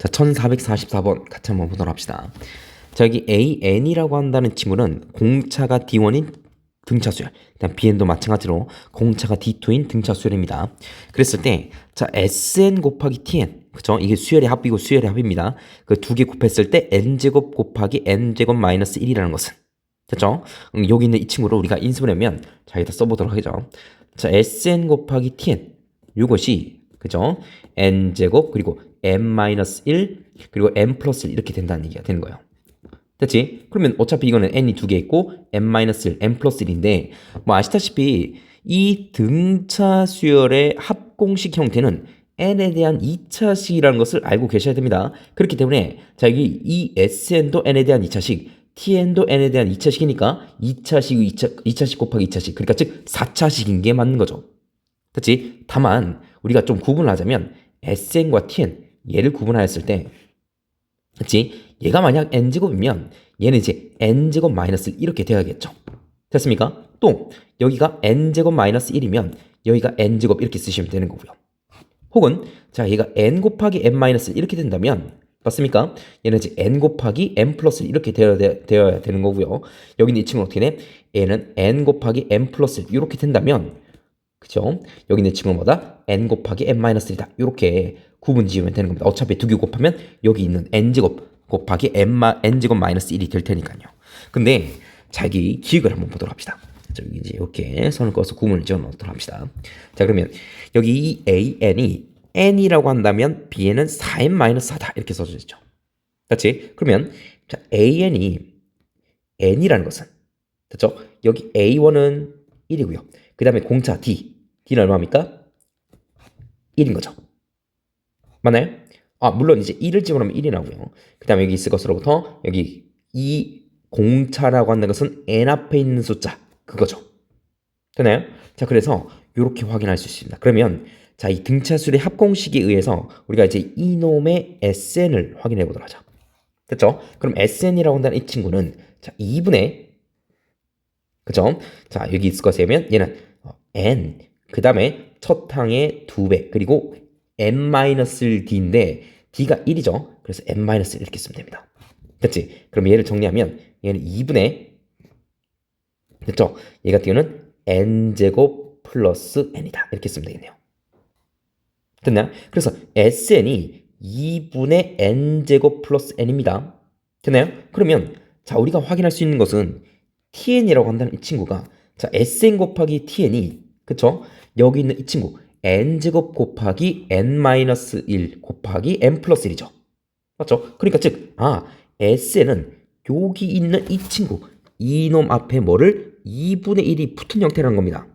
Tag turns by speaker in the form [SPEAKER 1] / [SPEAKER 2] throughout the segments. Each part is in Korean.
[SPEAKER 1] 자, 1444번 같이 한번 보도록 합시다. 자, 여기 AN이라고 한다는 친구는 공차가 D1인 등차수열. 일단 BN도 마찬가지로 공차가 D2인 등차수열입니다. 그랬을 때, 자, SN 곱하기 TN. 그죠? 이게 수열의 합이고 수열의 합입니다. 그 두 개 곱했을 때 N제곱 곱하기 N제곱 마이너스 1이라는 것은. 됐죠? 음, 여기 있는 이 친구를 우리가 인수를 하면, 자, 여기다 써보도록 하죠. 자, SN 곱하기 TN. 이것이, 그죠? N제곱, 그리고 n-1 그리고 n 플러스 1 이렇게 된다는 얘기가 되는 거예요. 됐지? 그러면 어차피 이거는 n이 두 개 있고 n-1, n 플러스 1인데 뭐 아시다시피 이 등차 수열의 합공식 형태는 n에 대한 2차식이라는 것을 알고 계셔야 됩니다. 그렇기 때문에 자 여기 이 sn도 n에 대한 2차식 tn도 n에 대한 2차식이니까 2차식, 2차, 2차식 곱하기 2차식 그러니까 즉 4차식인 게 맞는 거죠. 됐지? 다만 우리가 좀 구분을 하자면 sn과 tn 얘를 구분하였을 때 그치? 얘가 만약 n제곱이면 얘는 이제 n제곱 마이너스 1 이렇게 돼야겠죠. 됐습니까? 또 여기가 n제곱 마이너스 1이면 여기가 n제곱 이렇게 쓰시면 되는 거고요. 혹은 자 얘가 n 곱하기 n 마이너스 1 이렇게 된다면 맞습니까? 얘는 이제 n 곱하기 n 플러스 1 이렇게 되어야, 되, 되어야 되는 거고요. 여기는 이 친구는 어떻게 돼? 얘는 n 곱하기 n 플러스 1 이렇게 된다면 그죠? 여기 있는 친구는 뭐다? n 곱하기 n 마이너스 1이다. 이렇게 구분 지으면 되는 겁니다. 어차피 두 개 곱하면 여기 있는 n제곱 곱하기 n n제곱 마이너스 1이 될 테니까요. 근데 자기 기획을 한번 보도록 합시다. 자, 여기 이제 이렇게 선을 그어서 구문을 지어 놓도록 합시다. 자, 그러면 여기 이 an이 n이라고 한다면 bn은 4n 마이너스 4다. 이렇게 써져 있죠. 그렇지? 그러면 자, an이 n이라는 것은 됐죠? 여기 a1은 1이고요. 그 다음에 공차 d. d는 얼마입니까? 1인 거죠. 맞나요? 아, 물론 이제 1을 집어넣으면 1이 나오고요. 그 다음에 여기 있을 것으로부터 여기 이 공차라고 하는 것은 n 앞에 있는 숫자 그거죠. 되나요? 자, 그래서 이렇게 확인할 수 있습니다. 그러면 자, 이 등차술의 합공식에 의해서 우리가 이제 이놈의 SN을 확인해 보도록 하죠. 됐죠? 그럼 SN이라고 한다는 이 친구는 자, 2분의 그죠? 자, 여기 있을 것이면 얘는 어, n 그 다음에 첫 항의 2배 그리고 n-d인데 d가 1이죠. 그래서 n-1 이렇게 쓰면 됩니다. 됐지? 그럼 얘를 정리하면 얘는 2분의 됐죠? 얘 같은 경우는 n제곱 플러스 n이다. 이렇게 쓰면 되겠네요. 됐나요? 그래서 sn이 2분의 n제곱 플러스 n입니다. 됐나요? 그러면 자 우리가 확인할 수 있는 것은 tn이라고 한다는 이 친구가 자 sn 곱하기 tn이 그쵸? 여기 있는 이 친구 n제곱 곱하기 n-1 곱하기 n 플러스 1이죠. 맞죠? 그러니까 즉, 아, sn은 여기 있는 이 친구, 이놈 앞에 뭐를 2분의 1이 붙은 형태라는 겁니다.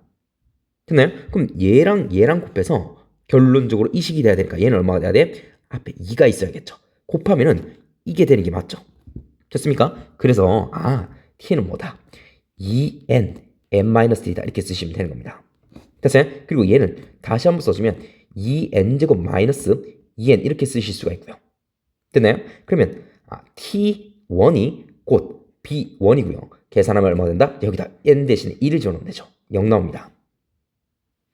[SPEAKER 1] 됐나요? 그럼 얘랑 얘랑 곱해서 결론적으로 이 식이 돼야 되니까 얘는 얼마가 돼야 돼? 앞에 2가 있어야겠죠. 곱하면은 이게 되는 게 맞죠. 됐습니까? 그래서 아, t는 뭐다? 2n, n-1이다 이렇게 쓰시면 되는 겁니다. 됐어요? 그리고 얘는 다시 한번 써주면 2n제곱 마이너스 2n 이렇게 쓰실 수가 있고요. 됐나요? 그러면 아, t1이 곧 b1이고요. 계산하면 얼마 된다? 여기다 n 대신에 1을 집어넣으면 되죠. 0 나옵니다.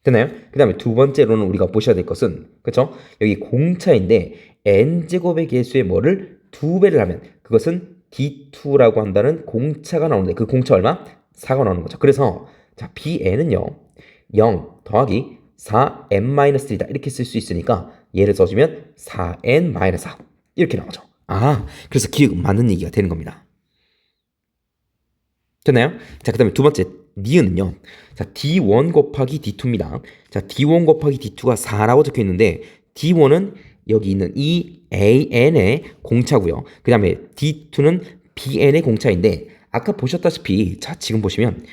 [SPEAKER 1] 됐나요? 그 다음에 두 번째로는 우리가 보셔야 될 것은 그쵸? 여기 공차인데 n제곱의 개수의 뭐를 두 배를 하면 그것은 d2라고 한다는 공차가 나오는데 그 공차 얼마? 4가 나오는 거죠. 그래서 자 bn은요 0 더하기 4n-1이다 이렇게 쓸 수 있으니까 얘를 써주면 4n-4 이렇게 나오죠. 아 그래서 기억 맞는 얘기가 되는 겁니다. 됐나요? 자, 그 다음에 두 번째, 니은은요. 자, D1 곱하기 D2입니다. 자, D1 곱하기 D2가 4라고 적혀 있는데, D1은 여기 있는 이 AN의 공차고요. 그 다음에 D2는 BN의 공차인데, 아까 보셨다시피, 자, 지금 보시면,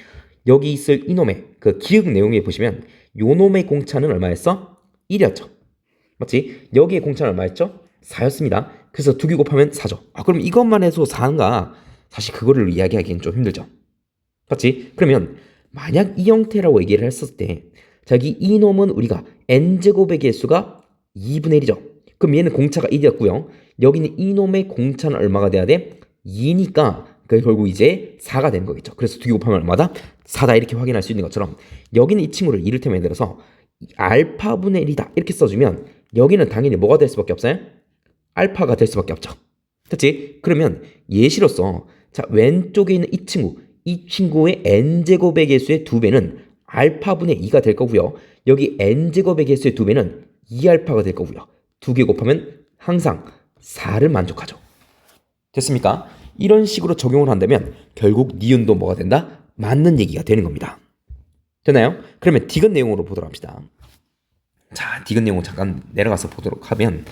[SPEAKER 1] 여기 있을 이놈의 그 기억 내용에 보시면, 요 놈의 공차는 얼마였어? 1이었죠. 맞지? 여기의 공차는 얼마였죠? 4였습니다. 그래서 두개 곱하면 4죠. 아, 그럼 이것만 해서 4인가? 사실 그거를 이야기하기는 좀 힘들죠. 맞지? 그러면 만약 이 형태라고 얘기를 했을 때 자기 이놈은 우리가 n제곱의 개수가 2분의 1이죠. 그럼 얘는 공차가 1이었고요. 여기는 이놈의 공차는 얼마가 돼야 돼? 2니까 그 결국 이제 4가 되는 거겠죠. 그래서 두 개 곱하면 얼마다? 4다 이렇게 확인할 수 있는 것처럼 여기는 이 친구를 이를테면 예를 들어서 알파분의 1이다 이렇게 써주면 여기는 당연히 뭐가 될 수밖에 없어요? 알파가 될 수밖에 없죠. 됐지? 그러면 예시로서 자 왼쪽에 있는 이 친구 이 친구의 n제곱의 개수의 두배는 알파분의 2가 될 거고요. 여기 n제곱의 개수의 두배는 2알파가 될 거고요. 두 개 곱하면 항상 4를 만족하죠. 됐습니까? 이런 식으로 적용을 한다면 결국 니은도 뭐가 된다? 맞는 얘기가 되는 겁니다. 되나요? 그러면 디귿 내용으로 보도록 합시다. 자, 디귿 내용 잠깐 내려가서 보도록 하면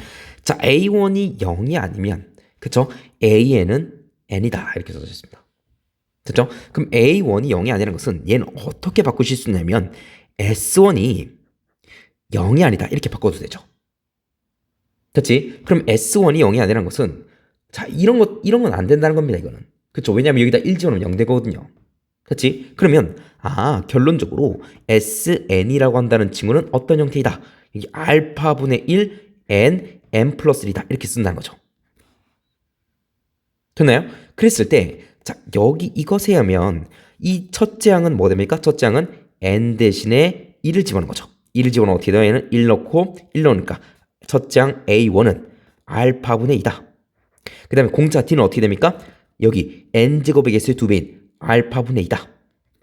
[SPEAKER 1] 자, A1이 0이 아니면 그쵸? AN은 N이다 이렇게 써졌습니다. 됐죠? 그럼 A1이 0이 아니라는 것은 얘는 어떻게 바꾸실 수 있냐면 S1이 0이 아니다 이렇게 바꿔도 되죠. 됐지? 그럼 S1이 0이 아니라는 것은 자 이런 것 이런 건 안 된다는 겁니다 이거는 그렇죠? 왜냐하면 여기다 1 집어넣으면 0 되거든요. 그렇지? 그러면 아 결론적으로 SN이라고 한다는 친구는 어떤 형태이다? 이게 알파분의 1 N N 플러스 1이다 이렇게 쓴다는 거죠. 됐나요? 그랬을 때, 자, 여기 이것에 하면 이 첫째 항은 뭐 됩니까? 첫째 항은 n 대신에 1을 집어넣는 거죠. 1을 집어넣으면 어떻게 돼요? 얘는 1 넣고 1 넣으니까 첫째 항 A1은 알파분의 2다. 그 다음에 공차 D는 어떻게 됩니까? 여기 n제곱의 개수의 두 배인 알파분의 2다.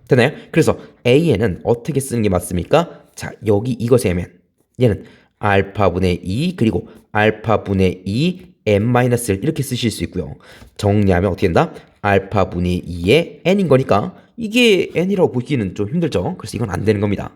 [SPEAKER 1] 되나요? 그래서 AN은 어떻게 쓰는 게 맞습니까? 자, 여기 이것에 하면 얘는 알파분의 2 그리고 알파분의 2 n-1 이렇게 쓰실 수 있고요. 정리하면 어떻게 된다? 알파분의 2의 n인 거니까 이게 n이라고 보기는 좀 힘들죠. 그래서 이건 안 되는 겁니다.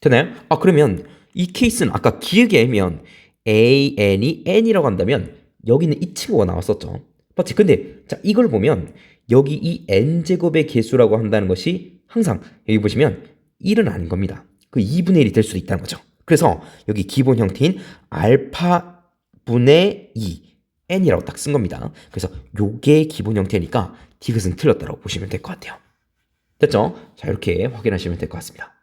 [SPEAKER 1] 되나요? 아 그러면 이 케이스는 아까 기억에 하면 an이 n이라고 한다면 여기는 이 친구가 나왔었죠. 맞지? 근데 자 이걸 보면 여기 이 n제곱의 개수라고 한다는 것이 항상 여기 보시면 1은 아닌 겁니다. 그 2분의 1이 될 수도 있다는 거죠. 그래서 여기 기본 형태인 알파 분의 2 n이라고 딱 쓴 겁니다. 그래서 요게 기본 형태니까 디귿은 틀렸다고 보시면 될 것 같아요. 됐죠? 자 이렇게 확인하시면 될 것 같습니다.